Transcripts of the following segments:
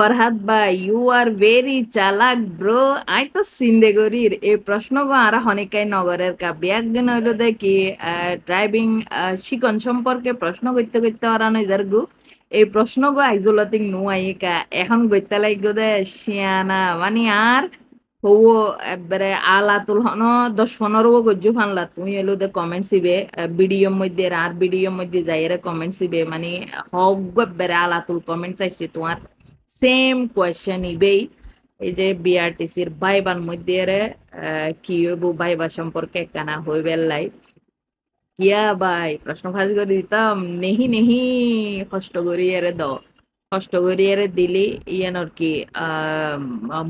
ফরহাদ ভাই you are very চালাক bro I তো সিন্দে গরির এই প্রশ্ন গো আর হনিকাই নগরের কা বিয়াজ্ঞান হইল দেখি ড্রাইভিং শিকন সম্পর্কে প্রশ্ন করতে করতে ওরানো ইদার গু। এই প্রশ্ন গো আইজোলাতিং নু আইকা এখন গইতে লাগো দে, শিয়ানা। মানে আর হৌ একবারে আলাতুল হন, দশ পনেরো গজ্জু ফানলা। তুমি এলো দে কমেন্ট সিবে ভিডিওর মধ্যে আর ভিডিওর মধ্যে যাইরে কমেন্ট সিবে মানে হক একবারে আলাতুল কমেন্ট চাইছে তোমার। সেম কোয়েশ্চেন ইবেই এই যে বিআরটিসির বাইবার মধ্যে কি হইব বাইবা সম্পর্কে একখানা হইবেল লাই। কিয়া বাই প্রশ্ন ফাঁস করে দিতাম। নেহি নেহি, কষ্ট করি এরে দ কষ্ট করি এরে দিলি ইয়ান আর কি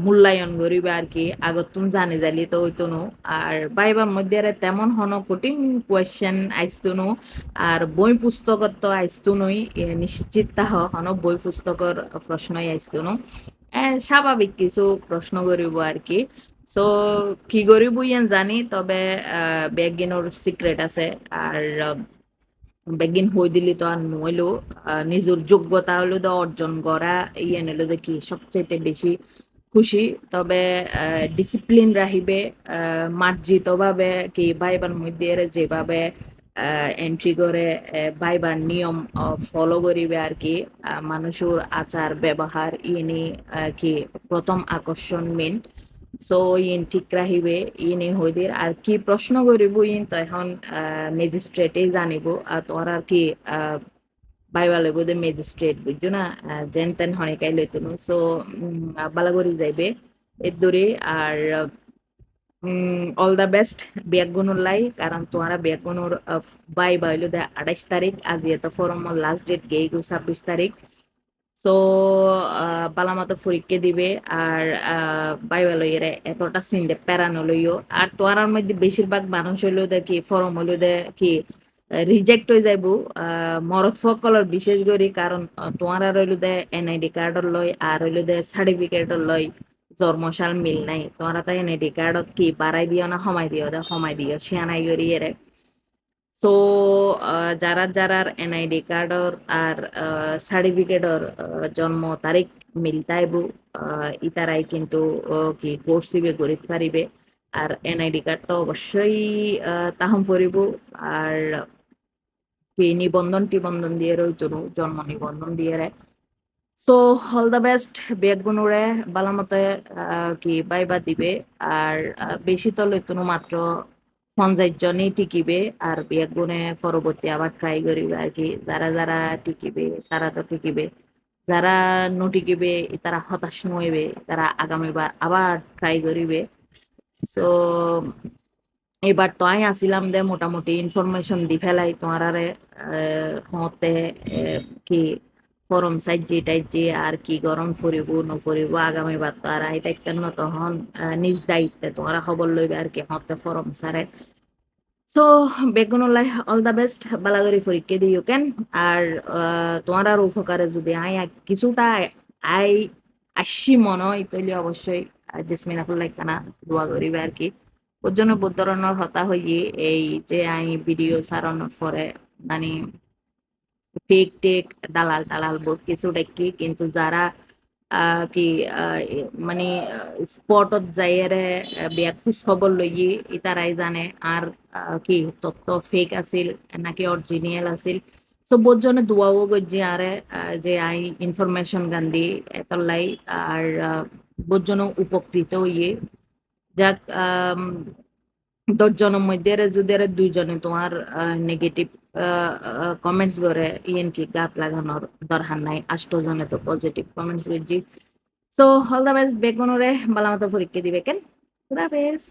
মূল্যায়ন করিবে আর কি। আগত তুমি জানি জালি তো হইতো নো। আর বাইবার মধ্যে রে তেমন হন কঠিন কোয়েশ্চেন আইসতো নো। আর বই পুস্তকত তো আইসতো নই এ নিশ্চিত তাহ হন বই পুস্তকর প্রশ্নই আইসতো নো। এ, স্বাভাবিক কিছু প্রশ্ন করিব আর কি। সো কি করিব ইয়ান জানি তবে বেগিনোর সিক্রেট আছে। আর বেগিন হই দিলি তো আর নইলো। নিজের যোগ্যতা হলো তো অর্জন করা ইয়ে যে কি সবচেয়ে বেশি খুশি। তবে ডিসিপ্লিন আহ, মার্জিত ভাবে কি বাইবার মধ্যে যেভাবে এন্ট্রি করে আহ, বাইবার নিয়ম ফলো করিবে আর কি মানুষের আচার ব্যবহার ইনি আহ, কি প্রথম আকর্ষণ মেন সো ইন ঠিক রাখিবে ইনি হইদের আর কি প্রশ্ন করিব ইন তো এখন ম্যাজিস্ট্রেটে জানিব। আর তোর আর কি বাইবা লইব দে ম্যাজিস্ট্রেট বুঝছ না? যেন তেন হনিকাই লইতো সো বালাগরি যাইবে। এর দূরে আর অল দ্য বেস্ট ব্যাগগুনোর লাই কারণ তোমারা ব্যাগগুনোর বাই বাইলো দে আঠাইশ তারিখ আজি এত ফরম লাস্ট ডেট গেই ছাব্বিশ তারিখ সো বালামাতো পরীক্ষা দিবে আর বাইবা লইয়ের এতটা সিন্দে প্যারানো লইও। আর তোয়ারার মধ্যে বেশিরভাগ মানুষ হইল দে কি ফরম হইল দে কি রিজেক্ট হয়ে যাইব। মরদ সকলের বিশেষ করে কারণ তোমার রইল দে এনআইডি কার্ডর লই, আর হইল দে সার্টিফিকেটর লই জন্মশাল মিল নাই। তোমরা তো এনআইডি কার্ডত কি বাড়াই দিও না সময় দিও? দে সময় দিও। শিয়ানাই করি এরে। সো যারা যারার এনআইডি কার্ডর আর সার্টিফিকেটর জন্ম তারিখ মিলতাইব ইতারাই কিন্তু কি কোর্সিবে গরিব পারিবে। আর এনআইডি কার্ড তো অবশ্যই তাহম পরিব। আর কি নিবন্ধন টিবন্ধন দিয়ে রইতো জন্ম নিবন্ধন দিয়ে রে। সো অল দ্য বেস্ট বেগুনুরে বালামতে কি বাইবা দিবে। আর বেশি তো লইতো মাত্র পঞ্চাশ জনই টিকিবে আর বেগুনে পরবর্তী আবার ট্রাই করিবে আর কি। যারা যারা টিকিবে, তারা তো টিকিবে। যারা নটিকিবে, তারা হতাশ নইবে। তারা আগামীবার আবার ট্রাই করিবে। সো এবার তো আমি আসিলাম দে মোটামুটি ইনফরমেশন দি ফেলাই তোমারারে হতে কি ফরম সাইজ যেটাই যে আর কি গরম ফুরিব নফরিব আগামী বার তো আর আইটা কেন তখন? আহ, নিজ দায়িত্বে তোমরা খবর লইবে আর কি হতে ফরম সারে। সো বেগুনুল্লাহ অল দ্য বেস্ট বালাগরি পরীক্ষা দিও কেন? আর তোমার উপকারে যদি আই কিছুটা আই আসি মনে হয় তাহলে অবশ্যই জেসমিন আপুল্লাহ কানা দোয়া করিবে আর কি। ওর জন্য বহুত ধরনের হতা হইয়ে এই যে আই ভিডিও সারানোর পরে মানে ফেক টেক দালাল টালাল বহুত কিছু দেখি। কিন্তু যারা কি মানে স্পটত যাইয়েরে বেয়া খোঁজ খবর লইয়ে ইতারাই জানে। আর কি তথ্য ফেক আছিল নাকি অরিজিনাল আছিল। সো বহুত জনে দোয়াও গজ্জি আরে যে আই ইনফরমেশন গান্ধি এতলাই আর আহ, জন উপকৃত হইয়ে। যাক দশজনের মধ্যে যদি দুইজনে তোমার নেগেটিভ কমেন্টস করে ইয়েন কি গাত লাগানোর দরকার নাই আষ্ট জনে তো পজিটিভ কমেন্টস করছি সো অল দ্য বেস্ট বেগুনরে বালা মতো পরীক্ষা দিবে কেন? খুদা হাফেজ